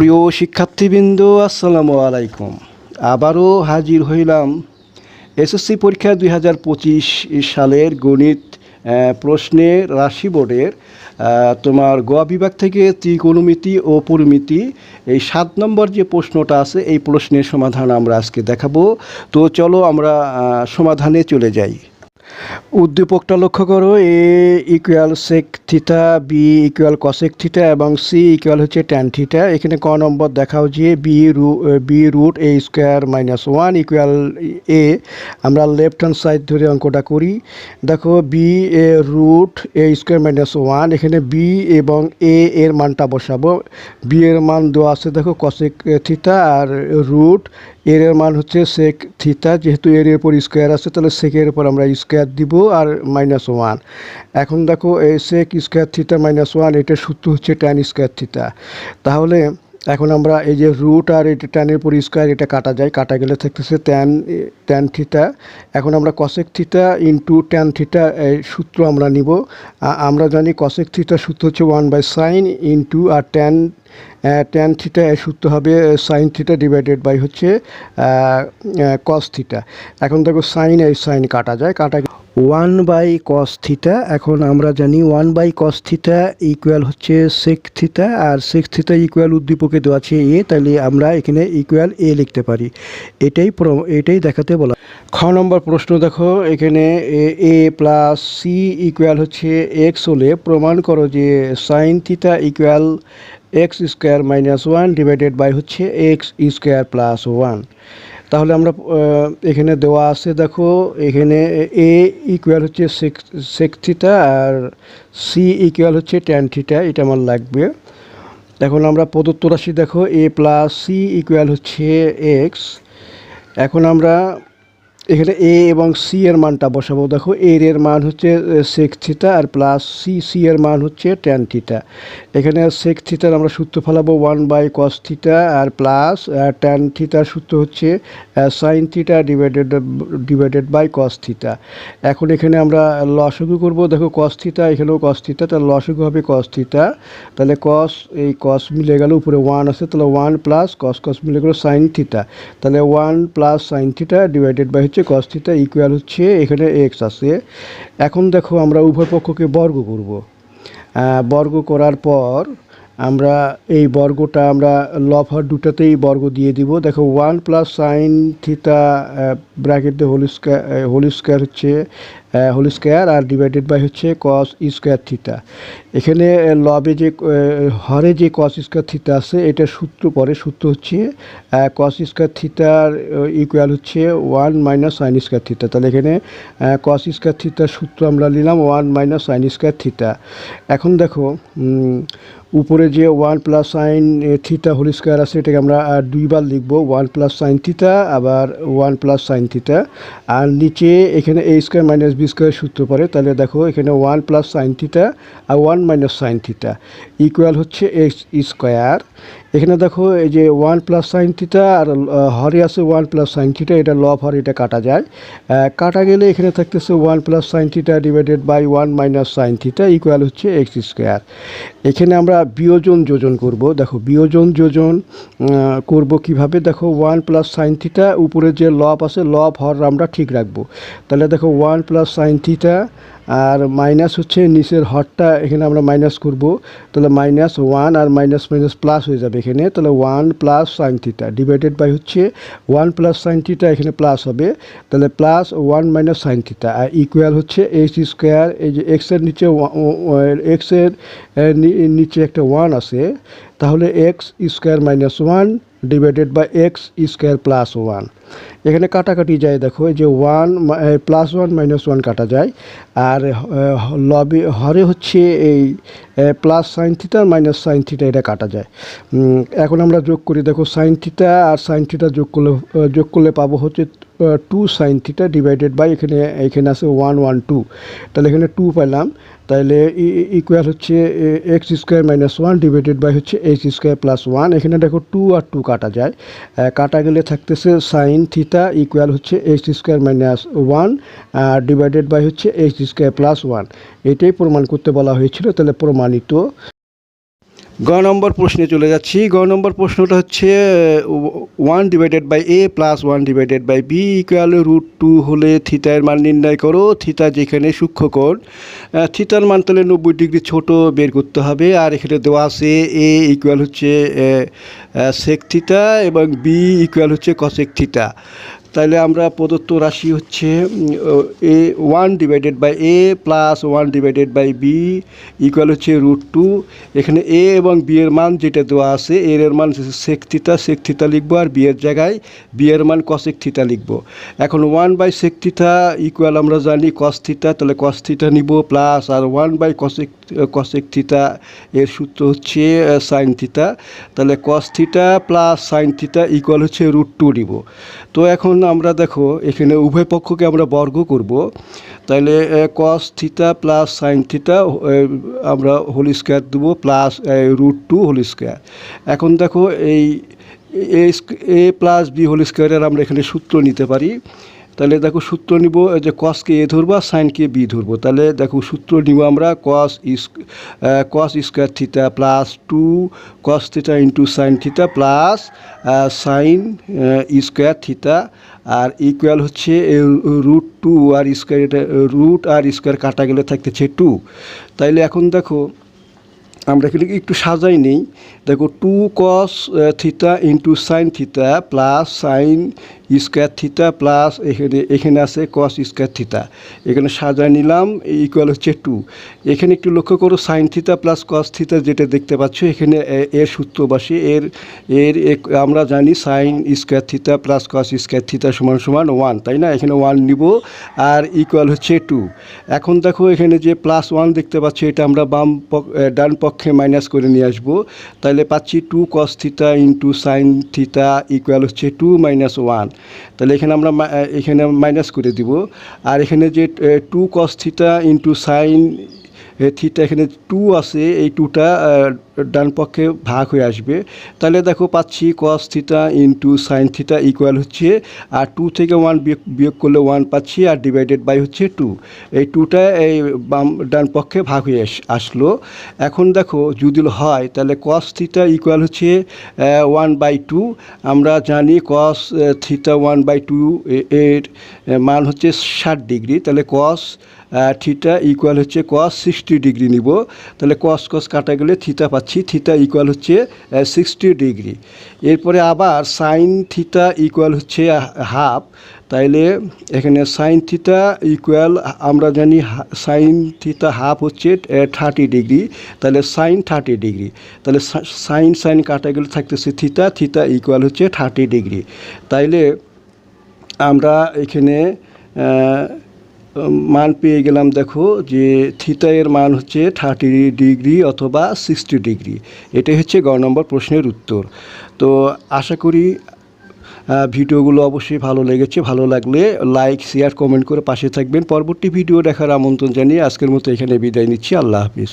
প্রিয় শিক্ষার্থীবৃন্দ আসসালামু আলাইকুম। আবারও হাজির হইলাম এসএসসি পরীক্ষা দুই হাজার পঁচিশ সালের গণিত আহ, প্রশ্নের রাশি বোর্ডের তোমার গোয়া বিভাগ থেকে ত্রিকোণমিতি ও পরিমিতি এই সাত নম্বর যে প্রশ্নটা আছে এই প্রশ্নের সমাধান আমরা আজকে দেখাবো। তো চলো আমরা সমাধানে চলে যাই। উদ্দীপকটা লক্ষ্য করো A equal sec theta B equal cosec theta এবং সি ইকুয়াল হচ্ছে ট্যান থিটা এখানে ক নম্বর দেখাও যে বি রু B root A square minus one equal A আমরা লেফট হ্যান্ড সাইড ধরে অঙ্কটা করি। দেখো B A root A square minus one এখানে বি এবং এ এর মানটা বসাবো। বি এর মান দেওয়া আছে, দেখো কসেক থিটা আর রুট এর মান হচ্ছে সেক থিটা যেহেতু এর এর উপর স্কোয়ার আছে, তাহলে সেকের উপর আমরা স্কোয়ার দিব আর মাইনাস ওয়ান এখন দেখো এই sec square theta minus one এটার সূত্র হচ্ছে ট্যান স্কোয়ার থিটা তাহলে এখন আমরা এই যে রুট আর এটা ট্যানের উপর স্কোয়ার এটা কাটা যায়। কাটা গেলে থাকতেছে ট্যান ট্যান থিটা এখন আমরা cosec theta into tan theta এই সূত্র আমরা নিব। আমরা জানি কসেক থিটা সূত্র হচ্ছে ওয়ান বাই সাইন ইন্টু আর ট্যান ট্যান থিটা এর সূত্র হবে সাইন থিটা ডিভাইডেড বাই হচ্ছে কস থিটা এখন দেখো সাইন এই সাইন কাটা যায়, কাটা ওয়ান বাই কস থিটা এখন আমরা জানি one by cos theta equal হচ্ছে সেক থিটা আর সেক থিটা ইকুয়াল উদ্দীপকে দেওয়া আছে এ তাহলে আমরা এখানে ইকুয়াল এ লিখতে পারি। এটাই প্র- এটাই দেখাতে বলা। খ নম্বর প্রশ্ন দেখো, এখানে এ প্লাস সি ইকুয়াল হচ্ছে এক্স হলে প্রমাণ করো যে sine theta equal X square minus one divided by হচ্ছে এক্স স্কোয়ার প্লাস ওয়ান। তাহলে আমরা এখানে দেওয়া আছে, দেখো, এখানে এ ইকুয়াল হচ্ছে সেক থিটা আর সি ইকুয়াল হচ্ছে ট্যান থিটা এটা আমার লাগবে। এখন আমরা প্রদত্ত রাশি দেখো, এ প্লাস সি ইকুয়াল হচ্ছে এক্স। এখন আমরা এখানে এ এবং সি এর মানটা বসাবো। দেখো এর এর মান হচ্ছে সেক থিটা আর প্লাস সি সি এর মান হচ্ছে ট্যান থিটা এখানে সেক থিটার আমরা সূত্র ফেলাবো ওয়ান বাই কস থিটা আর প্লাস ট্যান থিটার সূত্র হচ্ছে sine theta divided divided by cos theta এখন এখানে আমরা লসগু করব। দেখো কস থিটা এখানেও কস থিটা তাহলে লসগু হবে কস থিটা তাহলে কস এই কস মিলে গেল উপরে ওয়ান আছে, তাহলে ওয়ান প্লাস কস কস মিলে গেল সাইন থিটা তাহলে one plus sine theta divided by হচ্ছে কস থিটা ইকুয়াল হচ্ছে, এখানে এক্স আছে। এখন দেখো আমরা উভয় পক্ষকে বর্গ করব। বর্গ করার পর আমরা এই বর্গটা আমরা লফার দুটাতেই বর্গ দিয়ে দিব। দেখো one plus sine theta bracket দিয়ে হোল স্কোয়ার হোল স্কোয়ার হচ্ছে হোল স্কোয়ার আর ডিভাইডেড বাই হচ্ছে কস স্কোয়ার থিতা এখানে লবে যে হরে যে কস স্কোয়ার থিতা আছে, এটা সূত্র পরে সূত্র হচ্ছে কস স্কোয়ার থিতার ইকুয়াল হচ্ছে one minus sine square theta তাহলে এখানে কস স্কোয়ার থিতার সূত্র আমরা নিলাম one minus sine square theta এখন দেখো উপরে যে one plus sine theta whole square আছে, এটাকে আমরা দুইবার লিখব ওয়ান প্লাস সাইন থিটা আবার ওয়ান প্লাস সাইন থিটা আর নিচে এখানে A square minus B square সূত্র পড়ে, তাহলে দেখো এখানে ওয়ান প্লাস সাইন থিটা আর one minus sine theta equal হচ্ছে এক্স স্কোয়ার এখানে দেখো এই যে ওয়ান প্লাস সাইন থিটা আর হরে আছে ওয়ান প্লাস সাইন থিটা, এটা লব হর এটা কাটা যায়। কাটা গেলে এখানে থাকতেছে one plus sine theta divided by one minus sine theta equal হচ্ছে এক্স স্কোয়ার। এখানে আমরা বিয়োজন যোজন করব। দেখো বিয়োজন যোজন করব কীভাবে? দেখো ওয়ান প্লাস সাইন থিটা, উপরে যে লব আছে, লব হর আমরা ঠিক রাখব। তাহলে দেখো ওয়ান প্লাস সাইন থিটা আর মাইনাস হচ্ছে নিচের হরটা, এখানে আমরা মাইনাস করব। তাহলে মাইনাস ওয়ান আর মাইনাস মাইনাস প্লাস হয়ে যাবে এখানে। তাহলে one plus sine theta divided by হচ্ছে ওয়ান প্লাস সাইন থিটা এখানে প্লাস হবে। তাহলে plus one minus sine theta আর ইকুয়াল হচ্ছে এইচ স্কোয়ার এই যে এক্সের নিচে এক্সের নিচে একটা ওয়ান আছে। তাহলে X square minus one divided by X square plus one এখানে কাটাকাটি যায়, দেখো যে one plus one minus one কাটা যায়, আর লবি, হরে হচ্ছে এই plus sine theta minus sine theta এটা কাটা যায়। এখন আমরা যোগ করি, দেখো সাইন থিটা আর সাইন থিটা যোগ করলে যোগ করলে পাবো হচ্ছে two sine theta divided by এখানে এখানে আছে ওয়ান ওয়ান টু তাহলে এখানে টু পেলাম তাহলে ইকুয়াল হচ্ছে X square minus one divided by হচ্ছে এইচ স্কোয়ার প্লাস ওয়ান এখানে দেখো টু আর টু কাটা যায়। কাটা গেলে থাকতেছে সাইন থিটা ইকুয়াল হচ্ছে H square minus one divided by হচ্ছে এইচ স্কোয়ার প্লাস ওয়ান এটাই প্রমাণ করতে বলা হয়েছিল। তাহলে প্রমাণিত। গ নম্বর প্রশ্নে চলে যাচ্ছি। গ নম্বর প্রশ্নটা হচ্ছে one divided by A plus one divided by B equal root two হলে থিতার মান নির্ণয় করো। থিতা যেখানে সূক্ষ্মকোণ থিতার মান তাহলে নব্বই ডিগ্রি ছোট বের করতে হবে। আর এখানে দেওয়া আছে এ ইকুয়াল হচ্ছে সেক থিতা এবং বি ইকুয়াল হচ্ছে কসেক থিতা তাহলে আমরা প্রদত্ত রাশি হচ্ছে A one divided by A plus one divided by B equal হচ্ছে রুট টু এখানে এ এবং বি এর মান যেটা দেওয়া আছে এর এর মান সেক থিতা সেক থিতা লিখব আর বি এর জায়গায় বি এর মান কসেক থিতা লিখব। এখন one by sec theta equal আমরা জানি কস থিতা তাহলে কস থিতা নিব plus R one by cosec cosec theta এর সূত্র হচ্ছে সাইন থিতা তাহলে cos theta plus sine theta equal হচ্ছে রুট টু নিব। তো এখন আমরা দেখো, এখানে উভয় পক্ষকে আমরা বর্গ করব। তাহলে cos theta plus sine theta আমরা হোল স্কোয়ার দেবো plus root two whole square এখন দেখো, এই, এ প্লাস বি হোল স্কোয়ারের আমরা এখানে সূত্র নিতে পারি। তাহলে দেখো সূত্র নিব যে কসকে এ ধরবো আর সাইনকে বি ধরবো। তাহলে দেখো সূত্র নিব আমরা cos is cos square theta plus two cos theta into sine theta plus sine square theta R equal হচ্ছে রুট টু আর স্কোয়ার এটা রুট আর স্কোয়ার কাটা গেলে থাকতেছে টু তাইলে এখন দেখো আমরা এখানে একটু সাজাই নেই। দেখো two cos theta into sine theta plus sine square theta plus এখানে এখানে আছে কস স্কোয়ার থিতা এখানে সাজায় নিলাম ইকুয়াল হচ্ছে টু এখানে একটু লক্ষ্য করো সাইন থিতা প্লাস কস থিতা যেটা দেখতে পাচ্ছ, এখানে এর সূত্রবাসী এর এর আমরা জানি sine square theta plus cos square theta সমান সমান ওয়ান তাই না? এখানে ওয়ান নিব, আর ইকুয়াল হচ্ছে টু এখন দেখো এখানে যে প্লাস ওয়ান দেখতে পাচ্ছ, এটা আমরা বাম ডান পক্ষে মাইনাস করে নিয়ে আসব। তাহলে পাচ্ছি two cos theta into sine theta equal হচ্ছে টু মাইনাস ওয়ান তাহলে এখানে আমরা এখানে মাইনাস করে দিব। আর এখানে যে two cos theta into sine theta এখানে টু আছে, এই টুটা ডান পক্ষে ভাগ হয়ে আসবে। তাহলে দেখো পাচ্ছি cos theta into sine theta equal হচ্ছে, আর টু থেকে ওয়ান বিয়োগ করলে ওয়ান পাচ্ছি, আর ডিভাইডেড বাই হচ্ছে টু এই টুটা এই বাম ডান পক্ষে ভাগ হয়ে আস- আসলো। এখন দেখো যদি হয়, তাহলে কস থিটা ইকুয়াল হচ্ছে ওয়ান বাই টু আমরা জানি cos theta one by two এর মান হচ্ছে ষাট ডিগ্রি। তাহলে কস থিটা ইকুয়াল হচ্ছে কস সিক্সটি ডিগ্রি নিব। তাহলে কস কস কাটা গেলে থিতা পাচ্ছি থিতা ইকুয়াল হচ্ছে সিক্সটি ডিগ্রি এরপরে আবার সাইন থিতা ইকুয়াল হচ্ছে হাফ তাইলে এখানে সাইন থিতা ইকুয়াল আমরা জানি সাইন থিতা হাফ হচ্ছে থার্টি ডিগ্রি তাহলে সাইন থার্টি ডিগ্রি তাহলে সাইন সাইন কাটা গেলে থাকতেছে থিতা থিতা ইকুয়াল হচ্ছে থার্টি ডিগ্রি তাইলে আমরা এখানে মান পেয়ে গেলাম, দেখো, যে থিতা এর মান হচ্ছে থার্টি ডিগ্রি অথবা সিক্সটি ডিগ্রি এটাই হচ্ছে গ নম্বর প্রশ্নের উত্তর। তো আশা করি ভিডিওগুলো অবশ্যই ভালো লেগেছে। ভালো লাগলে লাইক শেয়ার কমেন্ট করে পাশে থাকবেন। পরবর্তী ভিডিও দেখার আমন্ত্রণ জানিয়ে আজকের মতো এখানে বিদায় নিচ্ছি। আল্লাহ হাফিজ।